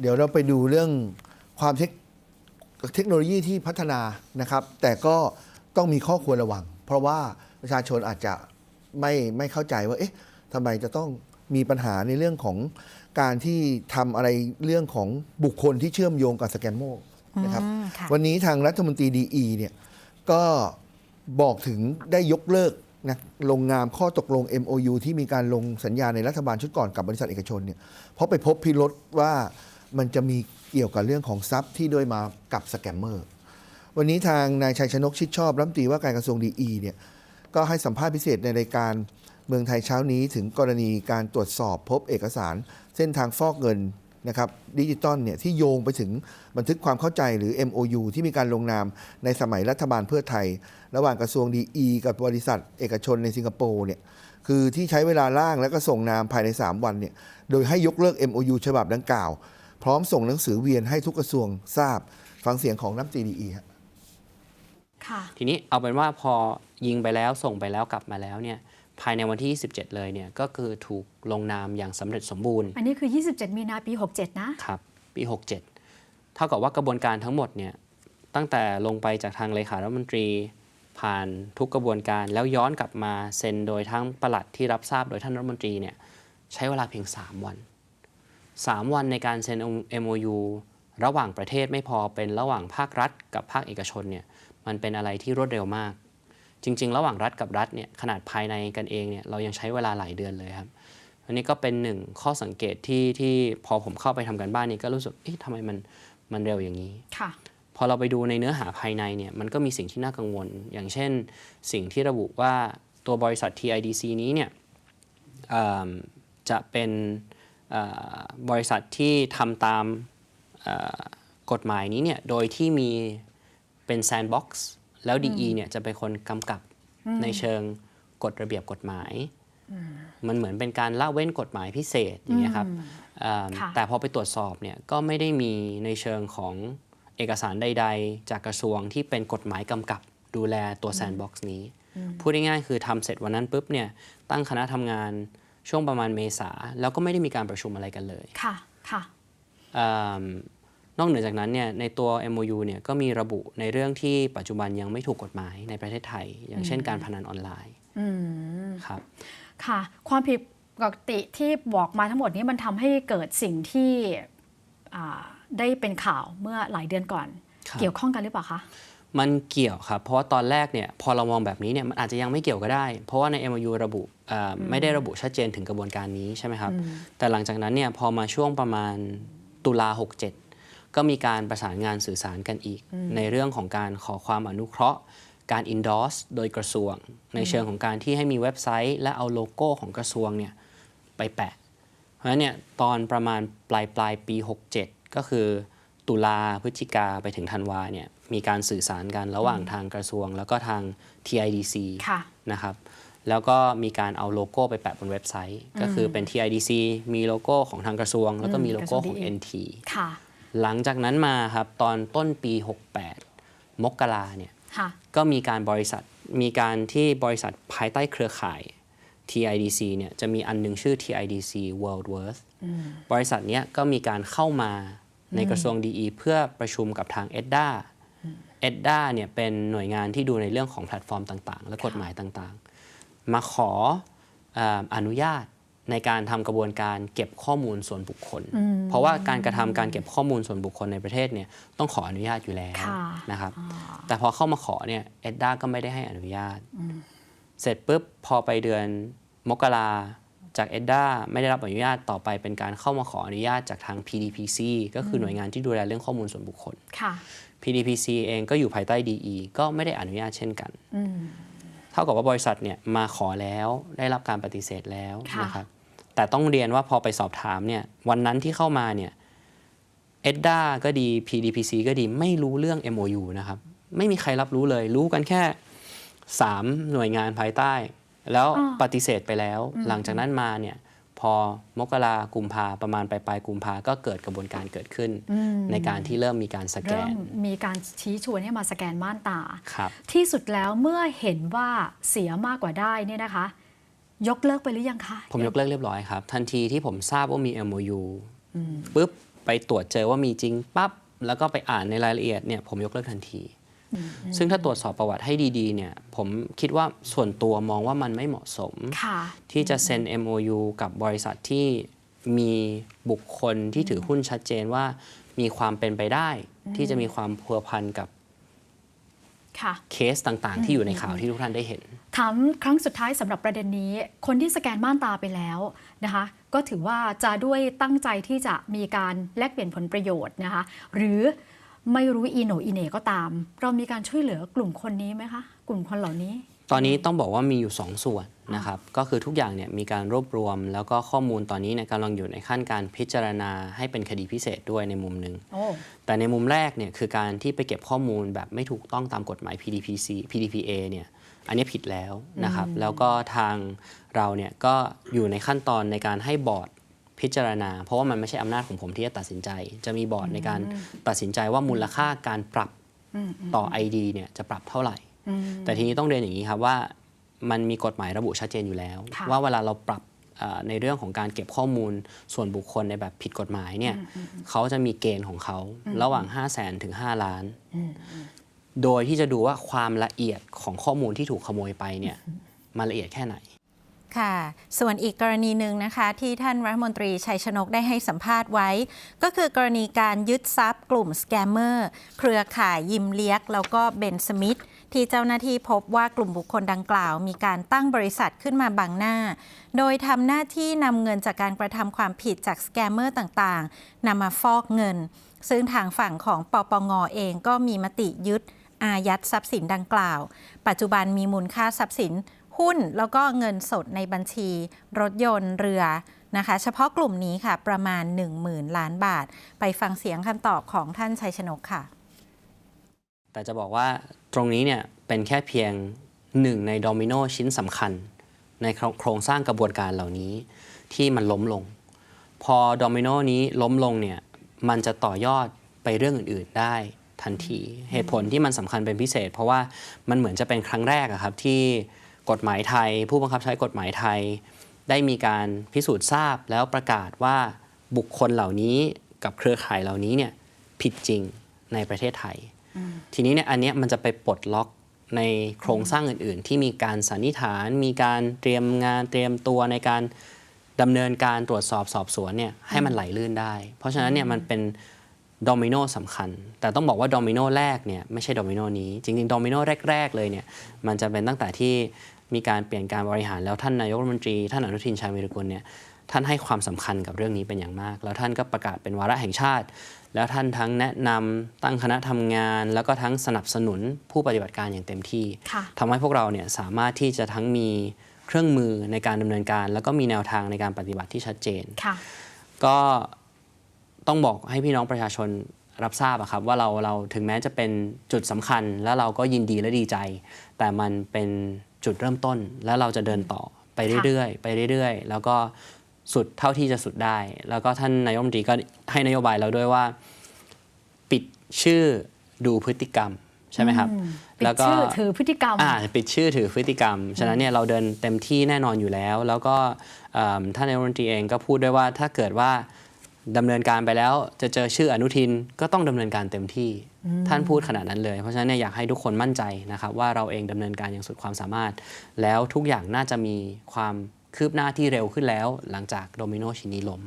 เดี๋ยวเราไปดูเรื่องความเทคเทคโนโลยีที่พัฒนานะครับ แต่ก็ต้องมีข้อควรระวัง เพราะว่าประชาชนอาจจะไม่ไม่เข้าใจว่าเอ๊ะทำไมจะต้องมีปัญหาในเรื่องของการที่ทำอะไรเรื่องของบุคคลที่เชื่อมโยงกับสแกมโมนะครับ อืมค่ะ วันนี้ทางรัฐมนตรีดีเนี่ยก็บอกถึงได้ยกเลิกนะลงนามข้อตกลง MOU ที่มีการลงสัญญาในรัฐบาลชุดก่อนกับบริษัทเอกชนเนี่ยเพราะไปพบพิรุษว่า มันจะมีเกี่ยวกับเรื่องของทรัพย์ที่ด้วยมากับสแกมเมอร์ วันนี้ทางนายชัยชนกชิดชอบรัฐมนตรีว่าการกระทรวงดีอีเนี่ยก็ให้สัมภาษณ์พิเศษในรายการเมืองไทยเช้านี้ถึงกรณีการตรวจสอบพบเอกสาร เส้นทางฟอกเงินนะครับดิจิตอลเนี่ยที่โยงไปถึงบันทึกความเข้าใจหรือ MOU ที่มีการลงนามในสมัยรัฐบาลเพื่อไทย ระหว่างกระทรวงดีอีกับบริษัท เอกชนในสิงคโปร์เนี่ยคือที่ใช้เวลาร่างแล้วก็ส่งนามภายใน 3 วันเนี่ยโดยให้ยกเลิก MOU ฉบับดังกล่าว พร้อมส่งหนังสือเวียนให้ทุกกระทรวงทราบ ฟังเสียงของน้ำตีดีครับค่ะทีนี้เอาเป็นว่าพอยิงไปแล้วส่งไปแล้วกลับมาแล้วเนี่ยภายในวันที่ 27 เลยเนี่ยก็คือถูกลงนามอย่างสำเร็จสมบูรณ์ อันนี้คือ 27 มีนาปี 67 นะครับ ปี 67 เท่ากับว่ากระบวนการทั้งหมดเนี่ยตั้งแต่ลงไปจากทางเลขารัฐมนตรี ผ่านทุกกระบวนการแล้วย้อนกลับมาเซ็นโดยทั้งปลัดที่รับทราบโดยท่านรัฐมนตรีเนี่ยใช้เวลาเพียง 3 วัน 3 วันในการเซ็น MOU ระหว่างประเทศไม่พอเป็นระหว่างภาครัฐ กับภาคเอกชนเนี่ยมันเป็นอะไรที่รวดเร็วมาก จริง ๆ ระหว่างรัฐกับรัฐเนี่ยขนาดภายในกันเองเนี่ยเรายังใช้เวลาหลายเดือนเลยครับอันนี้ก็เป็นหนึ่งข้อสังเกตที่ที่พอผมเข้าไปทำกันบ้านนี่ก็รู้สึกเอ๊ะทำไมมันมันเร็วอย่างนี้ค่ะพอเราไปดูในเนื้อหาภายในเนี่ยมันก็มีสิ่งที่น่ากังวล อย่างเช่น สิ่งที่ระบุว่าตัวบริษัท TIDC นี้เนี่ยเอิ่มจะเป็นเอ่อ บริษัทที่ทำตามเอ่อกฎหมายนี้เนี่ยโดยที่มีเป็น sandbox แล้ว DE เนี่ยจะเป็นคนกำกับในเชิงกฎระเบียบกฎหมาย มันเหมือนเป็นการละเว้นกฎหมายพิเศษอย่างเงี้ยครับเอิ่มค่ะแต่พอไปตรวจสอบเนี่ยก็ไม่ได้มีในเชิงของเอกสารใด ๆ จากกระทรวงที่เป็นกฎหมายกำกับดูแลตัวแซนด์บ็อกซ์นี้ พูดง่ายๆคือทำเสร็จวันนั้นปุ๊บเนี่ยตั้งคณะทำงาน ช่วงประมาณเมษาแล้วก็ไม่ได้มีการประชุมอะไรกันเลยค่ะค่ะเอิ่มนอกเหนือจากนั้นเนี่ยในตัว MOU เนี่ยก็มีระบุในเรื่องที่ปัจจุบันยังไม่ถูกกฎหมายในประเทศไทย อย่างเช่นการพนันออนไลน์อืมครับค่ะ ความผิดปกติที่บอกมาทั้งหมดนี้มันทำให้เกิดสิ่งที่อ่าได้เป็นข่าวเมื่อหลายเดือนก่อนครับเกี่ยวข้องกันหรือเปล่าคะ มันเกี่ยวครับ เพราะว่าตอนแรกเนี่ยพอเรามองแบบนี้เนี่ยมันอาจจะยังไม่เกี่ยวก็ได้ เพราะว่าใน MOU ระบุเอ่ออไม่ได้ระบุชัดเจนถึงกระบวนการนี้ใช่ไหมครับ แต่หลังจากนั้นเนี่ยพอมาช่วงประมาณตุลา 67 ก็มีการประสานงานสื่อสารกันอีก ในเรื่องของการขอความอนุเคราะห์ การ endorse โดยกระทรวง ในเชิงของการที่ให้มีเว็บไซต์ และเอาโลโก้ของกระทรวงเนี่ยไปแปะ เพราะฉะนั้นเนี่ยตอนประมาณปลายปลายปี 67 ก็คือ ตุลาพฤศจิกาไปถึงธันวาเนี่ยมีการสื่อสารกันระหว่างทางกระทรวง แล้วก็ทาง TIDC ค่ะนะครับแล้วก็มีการเอาโลโก้ไปแปะบนเว็บไซต์ ก็คือเป็น TIDC มีโลโก้ของทางกระทรวง แล้วก็มีโลโก้ของกระทรวง NT ค่ะหลังจากนั้นมาครับตอนต้นปี 68 มกราเนี่ยค่ะก็มีการบริษัทมีการที่บริษัทภายใต้เครือข่าย TIDC เนี่ยจะมีอันหนึงชื่อ TIDC World Worth บริษัทเนี้ยก็มีการเข้ามา ในกระทรวงดีเพื่อประชุมกับทาง EDDA EDDA เนี่ยเป็นหน่วยงานที่ดูในเรื่องของแพลตฟอร์มต่างๆ และกฎหมายต่างๆ มาขอเอ่ออนุญาตในการทำกระบวนการเก็บข้อมูลส่วนบุคคล เพราะว่าการกระทำการเก็บข้อมูลส่วนบุคคลในประเทศเนี่ยต้องขออนุญาตอยู่แล้วค่ะนะครับแต่พอเข้ามาขอเนี่ยเอ็ดด้าก็ไม่ได้ให้อนุญาต เสร็จปุ๊บพอไปเดือนมกรา จากเอ็ดด้าไม่ได้รับอนุญาตต่อไปเป็นการเข้ามาขออนุญาตจากทาง PDPC ก็คือหน่วยงานที่ดูแลเรื่องข้อมูลส่วนบุคคลค่ะ PDPC เองก็อยู่ภายใต้ DE ก็ไม่ได้อนุญาตเช่นกันอืมเท่ากับว่าบริษัทเนี่ยมาขอแล้วได้รับการปฏิเสธแล้วค่ะนะครับแต่ต้องเรียนว่าพอไปสอบถามเนี่ยวันนั้นที่เข้ามาเนี่ยเอ็ดด้าก็ดี PDPC ก็ดีไม่รู้เรื่อง MOU นะครับ ไม่มีใครรับรู้เลย รู้กันแค่ 3 หน่วยงานภายใต้ แล้วอ่าปฏิเสธไปแล้ว หลังจากนั้นมาเนี่ยพอมกรากุมภาประมาณปลายปลายๆกุมภาก็เกิดกระบวนการเกิดขึ้น ในการที่เริ่มมีการสแกเริ่นมมีการชี้ชวนให้มาสแกนม่านตาครับที่สุดแล้วเมื่อเห็นว่าเสียมากกว่าได้เนี่ยนะคะ ยกเลิกไปหรือยังคะ ผมยกเลิกเรียบร้อยครับ ทันทีที่ผมทราบว่ามี MOU ปุ๊บไปตรวจเจอว่ามีจริงปั๊บแล้วก็ไปอ่านในรายละเอียดเนี่ยผมยกเลิกทันที ซึ่งถ้าตรวจสอบประวัติให้ดีๆเนี่ยผมคิดว่าส่วนตัวมองว่ามันไม่เหมาะสมค่ะที่จะเซ็น MOU กับบริษัทที่มีบุคคลที่ถือหุ้นชัดเจนว่ามีความเป็นไปได้ที่จะมีความพัวพันกับค่ะเคสต่างๆ ที่อยู่ในข่าวที่ทุกท่านได้เห็น ถามครั้งสุดท้ายสำหรับประเด็นนี้ คนที่สแกนม่านตาไปแล้วนะคะ ก็ถือว่าจะด้วยตั้งใจที่จะมีการแลกเปลี่ยนผลประโยชน์นะคะ หรือ ไม่รู้อีโหนอีเหน่ก็ตาม เรามีการช่วยเหลือกลุ่มคนนี้ไหมคะ กลุ่มคนเหล่านี้ ตอนนี้ต้องบอกว่ามีอยู่ 2 ส่วนนะครับ ก็คือทุกอย่างเนี่ยมีการรวบรวม แล้วก็ข้อมูลตอนนี้เนี่ยกำลังอยู่ในขั้นการพิจารณาให้เป็นคดีพิเศษด้วยในมุมหนึ่งโอ้แต่ในมุมแรกเนี่ยคือการที่ไปเก็บข้อมูลแบบไม่ถูกต้องตามกฎหมาย PDPC PDPA เนี่ยอันนี้ผิดแล้วนะครับ แล้วก็ทางเราเนี่ยก็อยู่ในขั้นตอนในการให้บอร์ด พิจารณา เพราะว่ามันไม่ใช่อำนาจของผมที่จะตัดสินใจ จะมีบอร์ดในการตัดสินใจว่ามูลค่าการปรับต่อ ID เนี่ยจะปรับเท่าไหร่ แต่ทีนี้ต้องเรียนอย่างนี้ครับว่ามันมีกฎหมายระบุชัดเจนอยู่แล้วค่ะว่าเวลาเราปรับเอ่อในเรื่องของการเก็บข้อมูลส่วนบุคคลในแบบผิดกฎหมายเนี่ยเขาจะมีเกณฑ์ของเขาระหว่าง 5 0 0แสนถึง 5 ล้าน โดยที่จะดูว่าความละเอียดของข้อมูลที่ถูกขโมยไปเนี่ยมันละเอียดแค่ไหน ค่ะ ส่วนอีกกรณีหนึ่งนะคะ ที่ท่านรัฐมนตรีชัยชนกได้ให้สัมภาษณ์ไว้ ก็คือกรณีการยึดทรัพย์กลุ่มสแกมเมอร์เครือข่ายยิมเลียก แล้วก็เบนสมิธที่เจ้าหน้าที่พบว่ากลุ่มบุคคลดังกล่าว มีการตั้งบริษัทขึ้นมาบังหน้า โดยทำหน้าที่นำเงินจากการกระทำความผิดจากสแกมเมอร์ต่างๆนำมาฟอกเงิน ซึ่งทางฝั่งของปปงเองก็มีมติยึดอายัดทรัพย์สินดังกล่าว ปัจจุบันมีมูลค่าทรัพย์สิน หุ้นแล้วก็เงินสดในบัญชี รถยนต์เรือนะคะ เฉพาะกลุ่มนี้ค่ะประมาณ 10,000 ล้านบาท ไปฟังเสียงคำตอบของท่านชัยชนกค่ะ แต่จะบอกว่าตรงนี้เนี่ยเป็นแค่เพียงหนึ่งในโดมิโนชิ้นสำคัญ ในโครงสร้างกระบวนการเหล่านี้ที่มันล้มลง พอโดมิโนนี้ล้มลงเนี่ยมันจะต่อยอดไปเรื่องอื่น ๆ ได้ทันที เหตุผลที่มันสำคัญเป็นพิเศษ เพราะว่ามันเหมือนจะเป็นครั้งแรกอะครับที่ กฎหมายไทย ผู้บังคับใช้กฎหมายไทย ได้มีการพิสูจน์ทราบแล้วประกาศว่าบุคคลเหล่านี้กับเครือข่ายเหล่านี้เนี่ยผิดจริงในประเทศไทย ทีนี้เนี่ยอันเนี้ยมันจะไปปลดล็อกในโครงสร้างอื่น ๆ ที่มีการสันนิษฐาน มีการเตรียมงานเตรียมตัวในการดำเนินการตรวจสอบสอบสวนเนี่ยให้มันไหลลื่นได้ เพราะฉะนั้นเนี่ยมันเป็นโดมิโนสำคัญ แต่ต้องบอกว่าโดมิโนแรกเนี่ยไม่ใช่โดมิโนนี้ จริงๆโดมิโนแรก ๆ เลยเนี่ยมันจะเป็นตั้งแต่ที่ มีการเปลี่ยนการบริหารแล้วท่านนายกรัฐมนตรีท่านอนุทินชาญวีรกุลเนี่ยท่านให้ความสำคัญกับเรื่องนี้เป็นอย่างมาก แล้วท่านก็ประกาศเป็นวาระแห่งชาติ แล้วท่านทั้งแนะนำตั้งคณะทำงาน แล้วก็ทั้งสนับสนุนผู้ปฏิบัติการอย่างเต็มที่ค่ะทำให้พวกเราเนี่ยสามารถที่จะทั้งมีเครื่องมือในการดำเนินการ แล้วก็มีแนวทางในการปฏิบัติที่ชัดเจนค่ะก็ต้องบอกให้พี่น้องประชาชนรับทราบอะครับว่าเราเราถึงแม้จะเป็นจุดสำคัญ แล้วเราก็ยินดีและดีใจ แต่มันเป็น จุดเริ่มต้น แล้วเราจะเดินต่อไปเรื่อยๆ ไปเรื่อยๆ แล้วก็สุดเท่าที่จะสุดได้ แล้วก็ท่านนายกรัฐมนตรีก็ให้นโยบายเราด้วยว่า ปิดชื่อดูพฤติกรรมใช่ไหมครับปิดแล้วก็ชื่อถือพฤติกรรมอ่าปิดชื่อถือพฤติกรรม ฉะนั้นเนี่ยเราเดินเต็มที่แน่นอนอยู่แล้ว แล้วก็เอิ่มท่านนายกรัฐมนตรีเองก็พูดด้วยว่าถ้าเกิดว่า ดำเนินการไปแล้วจะเจอชื่ออนุทินก็ต้องดำเนินการเต็มที่ท่านพูดขนาดนั้นเลย เพราะฉะนั้นเนี่ยอยากให้ทุกคนมั่นใจนะครับว่าเราเองดำเนินการอย่างสุดความสามารถ แล้วทุกอย่างน่าจะมีความคืบหน้าที่เร็วขึ้นแล้ว หลังจากโดมิโนชิ้นนี้ล้ม